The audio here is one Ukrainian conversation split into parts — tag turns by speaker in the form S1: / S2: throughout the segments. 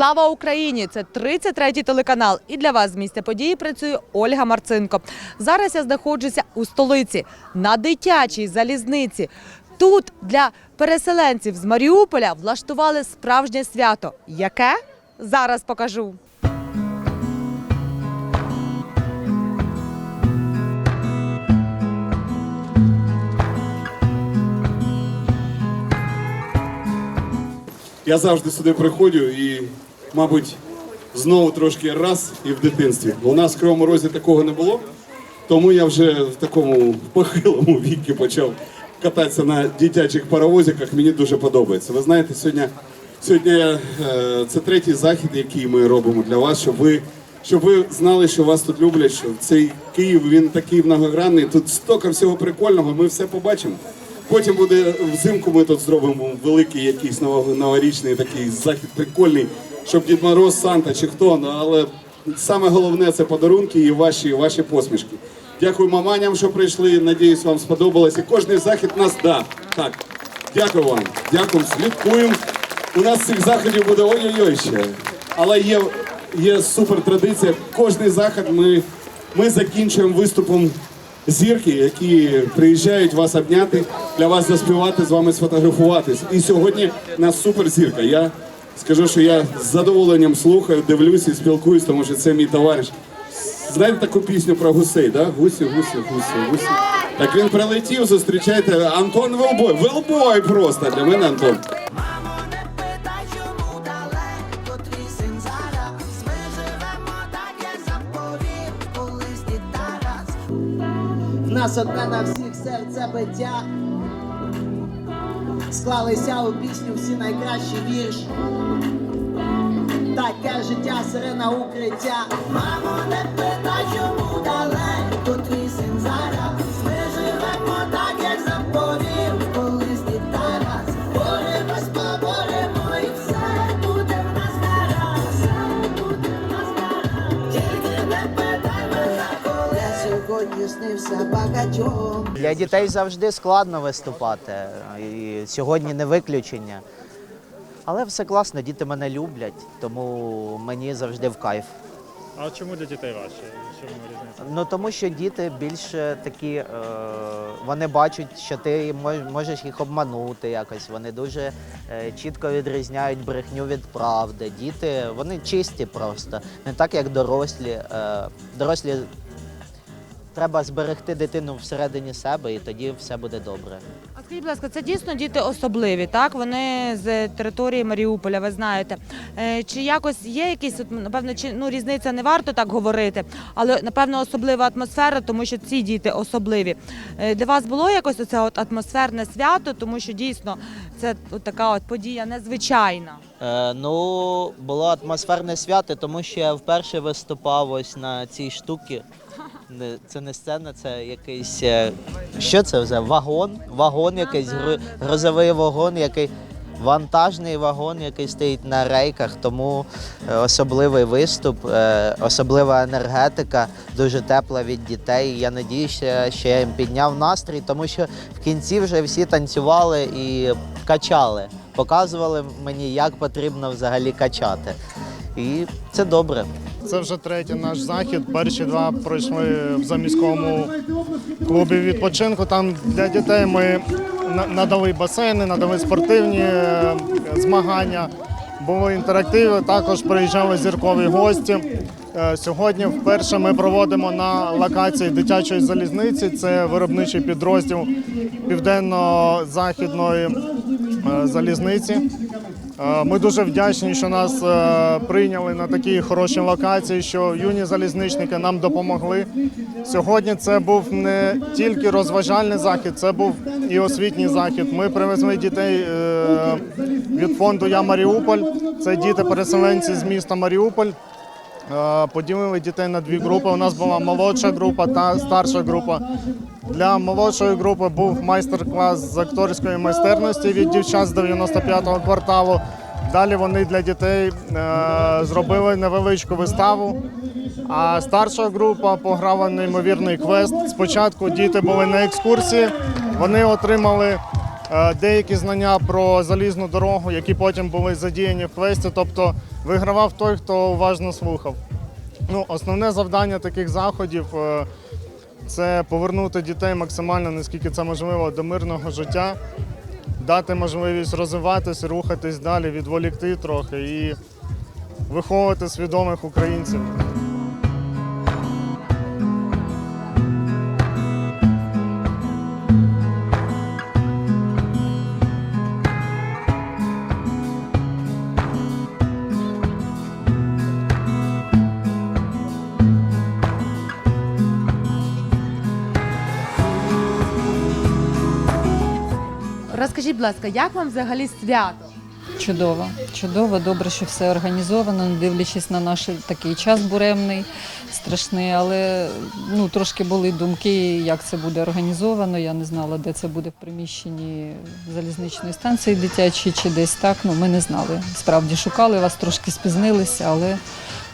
S1: Слава Україні! Це 33-й телеканал. І для вас з місця події працює Ольга Марцинко. Зараз я знаходжуся у столиці на дитячій залізниці. Тут для переселенців з Маріуполя влаштували справжнє свято. Яке? Зараз покажу.
S2: Я завжди сюди приходжу і, мабуть, знову трошки раз і в дитинстві. У нас в Кривому Розі такого не було, тому я вже в такому похилому віці почав кататися на дитячих паровозиках. Мені дуже подобається. Ви знаєте, сьогодні, сьогодні е, це третій захід, який ми робимо для вас, щоб ви. Щоб ви знали, що вас тут люблять, що цей Київ він такий многогранний. Тут стільки всього прикольного, ми все побачимо. Потім буде взимку. Ми тут зробимо великий якийсь ново- новорічний такий захід прикольний, щоб Дід Мороз, Санта чи хто. ну, Але саме головне це подарунки і ваші, ваші посмішки. Дякую маманям, що прийшли. Надіюсь, вам сподобалось. І кожний захід нас да. Так. Дякую вам. Дякую, слідкуємо. У нас цих заходів буде ой-ой-ой ще. Але є, є супер традиція. Кожний захід ми, ми закінчуємо виступом зірки, які приїжджають вас обняти, для вас заспівати, з вами сфотографуватись. І сьогодні у нас супер зірка. Я скажу, що я з задоволенням слухаю, дивлюсь і спілкуюсь, тому що це мій товариш. Знаєте таку пісню про гусей, да? Гусі, гусі, гусі, гусі. Так він прилетів, зустрічайте Антон Велбой. Велбой просто для мене Антон.
S3: В нас одне на всіх серце биття. Склалися у пісню всі найкращі вірш. Таке життя, сирена укриття.
S4: Мамо, не питай, чому
S3: багатьом.
S5: Для дітей завжди складно виступати, і сьогодні не виключення. Але все класно, діти мене люблять, тому мені завжди в кайф.
S6: А чому для дітей важче? Чому різниця?
S5: Ну тому що діти більше такі, е, вони бачать, що ти можеш їх обманути якось. Вони дуже е, чітко відрізняють брехню від правди. Діти вони чисті просто, не так як дорослі. Е, дорослі треба зберегти дитину всередині себе, і тоді все буде добре.
S1: А скажіть, будь ласка, це дійсно діти особливі, так? Вони з території Маріуполя, ви знаєте. Е, Чи якось є якісь, от, напевно, чи ну різниця не варто так говорити, але напевно особлива атмосфера, тому що ці діти особливі. Е, Для вас було якось оце от атмосферне свято, тому що дійсно це от така от подія незвичайна.
S5: Е, ну, було атмосферне свято, тому що я вперше виступав ось на цій штуці. Не- Це не сцена, це якийсь. е, Що це вже? Вагон? Вагон якийсь, грузовий вагон, який. Вантажний вагон, який стоїть на рейках, тому е, особливий виступ, е, особлива енергетика, дуже тепла від дітей. Я надіюся, що я їм підняв настрій, тому що в кінці вже всі танцювали і качали, показували мені, як потрібно взагалі качати. І це добре.
S6: Це вже третій наш захід. Перші два пройшли в заміському клубі відпочинку. Там для дітей ми надали басейни, надали спортивні е, змагання. Були інтерактиви, також приїжджали зіркові гості. Е, Сьогодні вперше ми проводимо на локації дитячої залізниці. Це виробничий підрозділ південно-західної е, залізниці. Е, Ми дуже вдячні, що нас е, прийняли на такій хорошій локації, що юні залізничники нам допомогли. Сьогодні це був не тільки розважальний захід, це був і освітній захід. Ми привезли дітей е, від фонду Я Маріуполь. Це діти-переселенці з міста Маріуполь. Е, Поділили дітей на дві групи. У нас була молодша група та старша група. Для молодшої групи був майстер-клас з акторської майстерності від дівчат з 95-го кварталу. Далі вони для дітей е, зробили невеличку виставу. А старша група пограла неймовірний квест. Спочатку діти були на екскурсії, вони отримали е, деякі знання про залізну дорогу, які потім були задіяні в квесті. Тобто вигравав той, хто уважно слухав. Ну, основне завдання таких заходів е, це повернути дітей максимально, наскільки це можливо, до мирного життя, дати можливість розвиватись, рухатись далі, відволікти трохи і виховувати свідомих українців.
S1: Розкажіть, будь ласка, як вам взагалі свято?
S7: Чудово, чудово, добре, що все організовано, не дивлячись на наш такий час буремний, страшний, але ну, трошки були думки, як це буде організовано. Я не знала, де це буде в приміщенні залізничної станції дитячої чи десь так. Ну, ми не знали. Справді шукали вас, трошки спізнилися, але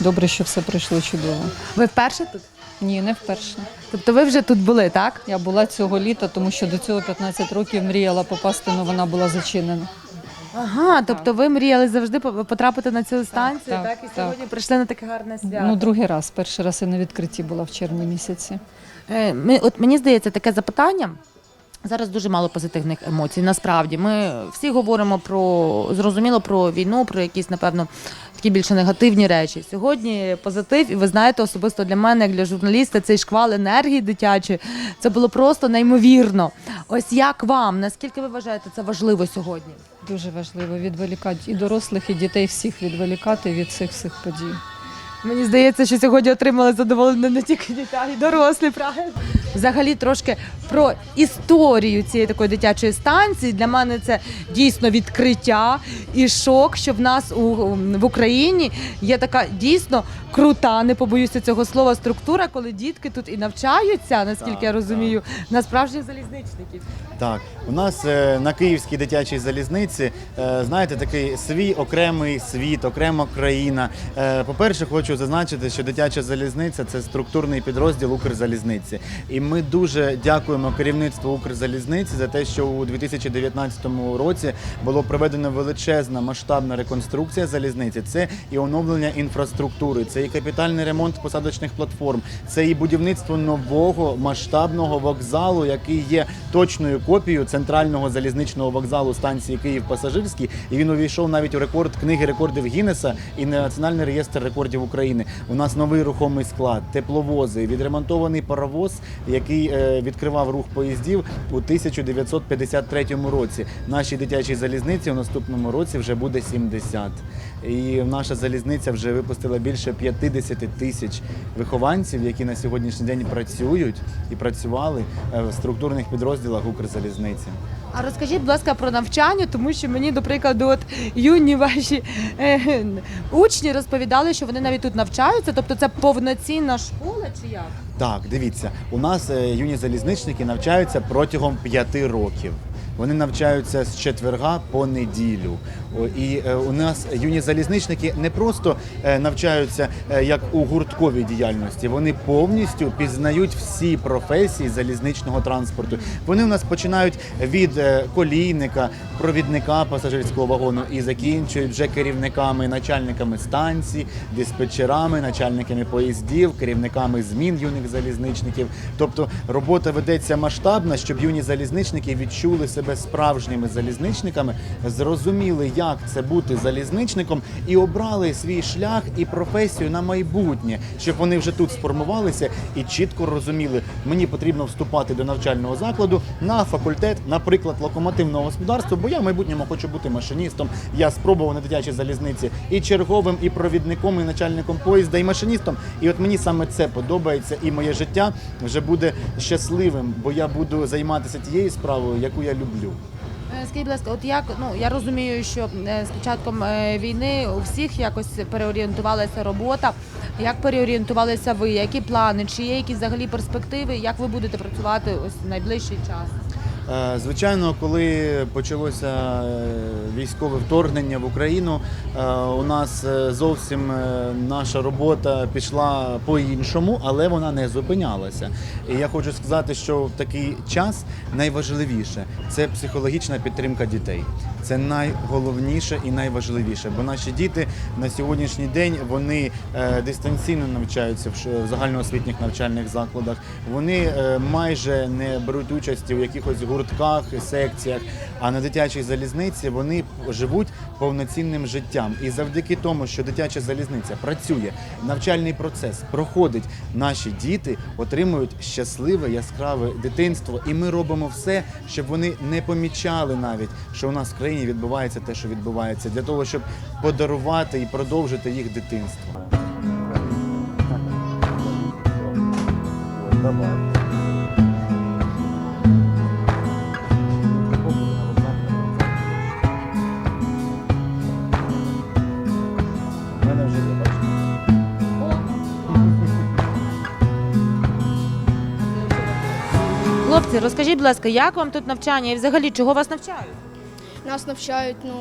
S7: добре, що все пройшло чудово.
S1: Ви вперше тут?
S7: Ні, не вперше.
S1: Тобто ви вже тут були, так?
S7: Я була цього літа, тому що до цього 15 років мріяла попасти, але вона була зачинена.
S1: Ага, тобто ви мріяли завжди по- потрапити на цю станцію, так,
S7: так,
S1: і
S7: так.
S1: сьогодні прийшли на таке гарне свято.
S7: Ну, другий раз. Перший раз я на відкритті була в червні місяці.
S1: Е, Ми, от мені здається, таке запитання. Зараз дуже мало позитивних емоцій. Насправді, ми всі говоримо про зрозуміло про війну, про якісь, напевно, такі більше негативні речі. Сьогодні позитив, і ви знаєте, особисто для мене, як для журналіста, цей шквал енергії дитячої, це було просто неймовірно. Ось як вам? Наскільки ви вважаєте це важливо сьогодні?
S7: Дуже важливо відволікати і дорослих, і дітей всіх відволікати від цих всіх подій.
S1: Мені здається, що сьогодні отримали задоволення не тільки дітей, а й дорослі, правильно? Взагалі трошки про історію цієї такої дитячої станції. Для мене це дійсно відкриття і шок, що в нас у, в Україні є така дійсно крута, не побоюся цього слова, структура, коли дітки тут і навчаються, наскільки
S8: Так,
S1: я розумію, на справжніх залізничників.
S8: Так, у нас е, на Київській дитячій залізниці, е, знаєте, такий свій окремий світ, окрема країна. Е, По-перше, хочу зазначити, що дитяча залізниця це структурний підрозділ Укрзалізниці. І ми дуже дякуємо керівництву Укрзалізниці за те, що у 2019 році було проведено величезна масштабна реконструкція залізниці. Це і оновлення інфраструктури, це і капітальний ремонт посадочних платформ, це і будівництво нового масштабного вокзалу, який є точною копією центрального залізничного вокзалу станції Київ Пасажирський. І він увійшов навіть у рекорд книги рекордів Гіннеса і Національний реєстр рекордів України. У нас новий рухомий склад, тепловози, відремонтований паровоз, який е, відкривав рух поїздів у 1953 році. Нашій дитячій залізниці у наступному році вже буде 70. І наша залізниця вже випустила більше 50 тисяч вихованців, які на сьогоднішній день працюють і працювали е, в структурних підрозділах Укрзалізниці.
S1: А розкажіть, будь ласка, про навчання, тому що мені, до прикладу, от юні ваші е, учні розповідали, що вони навіть тут навчаються, тобто це повноцінна школа чи як?
S8: Так, дивіться, у нас е, юні залізничники навчаються протягом п'яти років. Вони навчаються з четверга по неділю. І е, у нас юні залізничники не просто е, навчаються е, як у гуртковій діяльності, вони повністю пізнають всі професії залізничного транспорту. Вони у нас починають від колійника, провідника пасажирського вагону і закінчують вже керівниками, начальниками станцій, диспетчерами, начальниками поїздів, керівниками змін юних залізничників. Тобто робота ведеться масштабна, щоб юні залізничники відчули себе справжніми залізничниками, зрозуміли, як це бути залізничником, і обрали свій шлях і професію на майбутнє, щоб вони вже тут сформувалися і чітко розуміли, мені потрібно вступати до навчального закладу на факультет, наприклад, локомотивного господарства, бо я в майбутньому хочу бути машиністом. Я спробував на дитячій залізниці і черговим, і провідником, і начальником поїзда, і машиністом. І от мені саме це подобається, і моє життя вже буде щасливим, бо я буду займатися тією справою, яку я люблю.
S1: Е, Скажіть, будь ласка, от як ну я розумію, що е, з початком е, війни у всіх якось переорієнтувалася робота. Як переорієнтувалися ви? Які плани? Чи є якісь взагалі перспективи? Як ви будете працювати ось в найближчий час?
S8: Е, Звичайно, коли почалося е, військове вторгнення в Україну, е, у нас зовсім наша робота пішла по-іншому, але вона не зупинялася. І я хочу сказати, що в такий час найважливіше це психологічна підтримка дітей. Це найголовніше і найважливіше, бо наші діти на сьогоднішній день вони дистанційно навчаються в загальноосвітніх навчальних закладах. Вони майже не беруть участі у якихось гуртках, секціях. А на дитячій залізниці вони живуть повноцінним життям. І завдяки тому, що дитяча залізниця працює, навчальний процес проходить, наші діти отримують щасливе, яскраве дитинство. І ми робимо все, щоб вони не помічали навіть, що у нас в країні відбувається те, що відбувається, для того, щоб подарувати і продовжити їх дитинство. У
S1: розкажіть, будь ласка, як вам тут навчання і взагалі чого вас навчають?
S9: Нас навчають, ну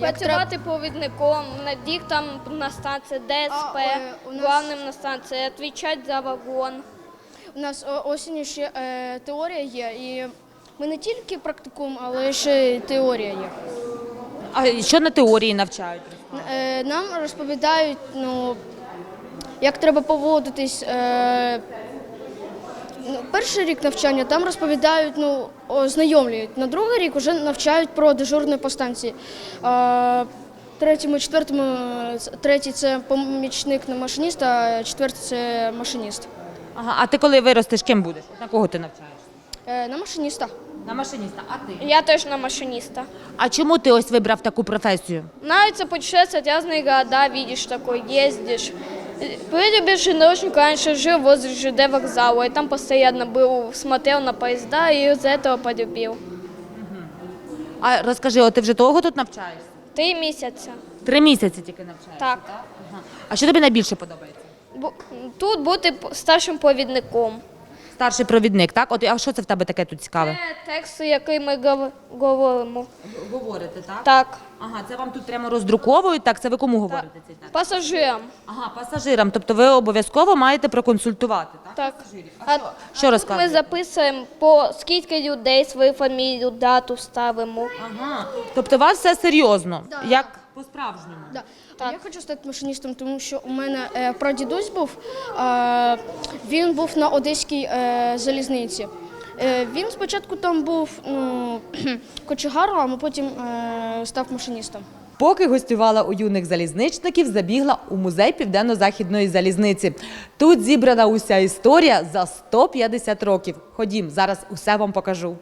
S9: як треба.
S10: Працювати повідником на диктом на станції ДСП,
S9: А, е, у нас-
S10: главним на станції, відповідати за вагон.
S9: У нас о- осінню ще е, теорія є, і ми не тільки практикуємо, але ще й теорія є.
S1: А що на теорії навчають?
S9: Е, нам розповідають, ну, як треба поводитись. Е, перший рік навчання там розповідають, ну, ознайомлюють. На другий рік вже навчають про дежурні по станції. Третьому, четвертому, третій це помічник на машиніста, а четвертий це машиніст.
S1: Ага, а ти коли виростеш, ким будеш? На кого ти навчаєш?
S9: Е, на машиніста.
S1: На машиніста, а ти?
S10: Я теж на машиниста.
S1: А чому ти ось вибрав таку професію?
S10: Нравится путешествовать в разные города, видишь такой, ездишь. Прилюбишь наручник раньше жил возле ЖД вокзала, и там постоянно был, смотрел на поезда, и из-за этого полюбил.
S1: А розкажи, от ти вже довго тут навчаєшся?
S10: Три місяці.
S1: Три місяці тільки навчаєшся.
S10: Так.
S1: А що тобі найбільше подобається?
S10: Бу- Тут бути п- старшим повідником.
S1: Старший провідник, так? От а що це в тебе таке тут цікаве?
S10: Це тексти, які ми гов- говоримо.
S1: Говорите, так?
S10: Так.
S1: Ага, це вам тут прямо роздруковують, так? Це ви кому говорите цей текст?
S10: Пасажирам.
S1: Ага, пасажирам. Тобто ви обов'язково маєте проконсультувати, так?
S10: Так.
S1: А що
S10: Ми
S1: розказуєте?
S10: записуємо по скільки людей свою фамілію, дату ставимо.
S1: Ага. Тобто у вас все серйозно, як по-справжньому.
S9: Да. Я хочу стати машиністом, тому що у мене е, прадідусь був. Е, він був на одеській е, залізниці. Е, він спочатку там був ну, кочегаром, а потім е, став машиністом.
S1: Поки гостювала у юних залізничників, забігла у музей південно-західної залізниці. Тут зібрана уся історія за 150 років. Ходім, зараз усе вам покажу.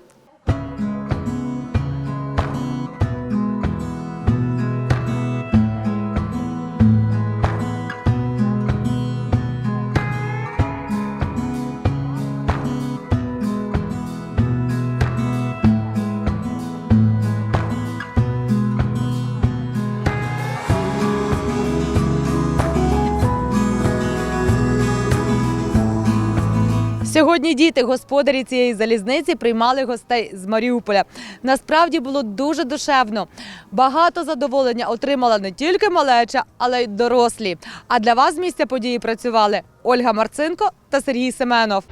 S1: Сьогодні діти, господарі цієї залізниці, приймали гостей з Маріуполя. Насправді було дуже душевно. Багато задоволення отримала не тільки малеча, але й дорослі. А для вас місця події працювали Ольга Марцинко та Сергій Семенов.